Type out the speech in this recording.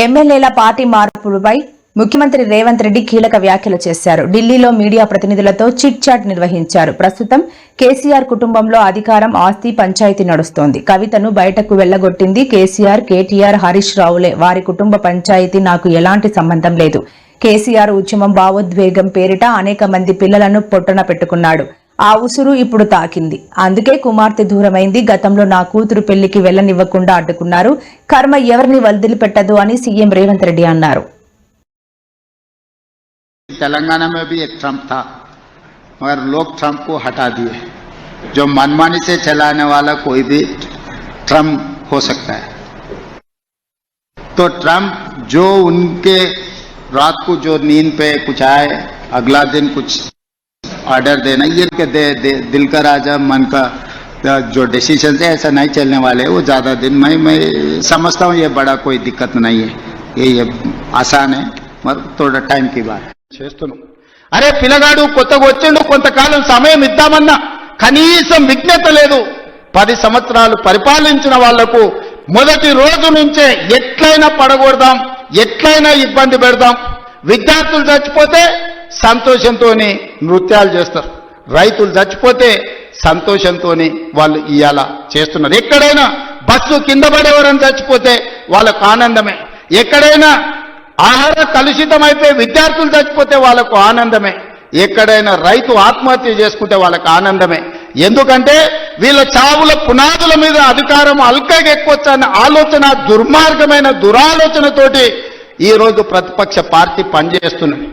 ఎమ్మెల్యేల పార్టీ మార్పులపై ముఖ్యమంత్రి రేవంత్ రెడ్డి కీలక వ్యాఖ్యలు చేశారు. ఢిల్లీలో మీడియా ప్రతినిధులతో చిట్ చాట్ నిర్వహించారు. ప్రస్తుతం కేసీఆర్ కుటుంబంలో అధికారం ఆస్తి పంచాయతీ నడుస్తోంది. కవితను బయటకు వెళ్ళగొట్టింది కేసీఆర్ కేటీఆర్ హరీష్ రావులే. వారి కుటుంబ పంచాయతీ నాకు ఎలాంటి సంబంధం లేదు. కేసీఆర్ ఉద్యమం భావోద్వేగం పేరిట అనేక మంది పిల్లలను పొట్టన పెట్టుకున్నాడు. ఆ ఉసురు ఇప్పుడు తాకింది అందుకే కుమార్తె దూరమైంది గతంలో నా కూతురు పెళ్లికి వెళ్లనివ్వకుండా అడ్డుకున్నారు కర్మ ఎవరిని వదిలిపెట్టదు అని సీఎం రేవంత్ రెడ్డి అన్నారు तेलंगाना में भी एक ट्रंप था मगर लोग ट्रंप को हटा दिए जो मनमानी से चलाने वाला कोई भी ट्रंप हो सकता है तो ट्रंप जो उनके रात को जो नींद पे कुछ आए अगला दिन कुछ ऑर्डर देना ये के दे, दे, दिल का राजा मन का जो डिसीजन है ऐसा नहीं चलने वाले वो ज़्यादा दिन मैं मैं समझता हूँ ये बड़ा कोई दिक्कत नहीं है ये ये आसान है मगर थोड़ा टाइम की बात है చేస్తున్నాం అరే పిల్లగాడు కొత్తగా వచ్చిండు కొంతకాలం సమయం ఇద్దామన్నా కనీసం విజ్ఞత లేదు పది సంవత్సరాలు పరిపాలించిన వాళ్లకు మొదటి రోజు నుంచే ఎట్లయినా పడగొడదాం ఎట్లయినా ఇబ్బంది పెడదాం విద్యార్థులు చచ్చిపోతే సంతోషంతో నృత్యాలు చేస్తారు. రైతులు చచ్చిపోతే సంతోషంతో వాళ్ళు ఇవాళ చేస్తున్నారు. ఎక్కడైనా బస్సు కింద పడేవారని చచ్చిపోతే వాళ్ళకు ఆనందమే. ఎక్కడైనా ఆహార కలుషితం విద్యార్థులు చచ్చిపోతే వాళ్ళకు ఆనందమే. ఎక్కడైనా రైతు ఆత్మహత్య చేసుకుంటే వాళ్ళకు ఆనందమే. ఎందుకంటే వీళ్ళ చావుల పునాదుల మీద అధికారం అల్కగా ఎక్కువచ్చన్న ఆలోచన దుర్మార్గమైన దురాలోచనతోటి ఈరోజు ప్రతిపక్ష పార్టీ పనిచేస్తున్నది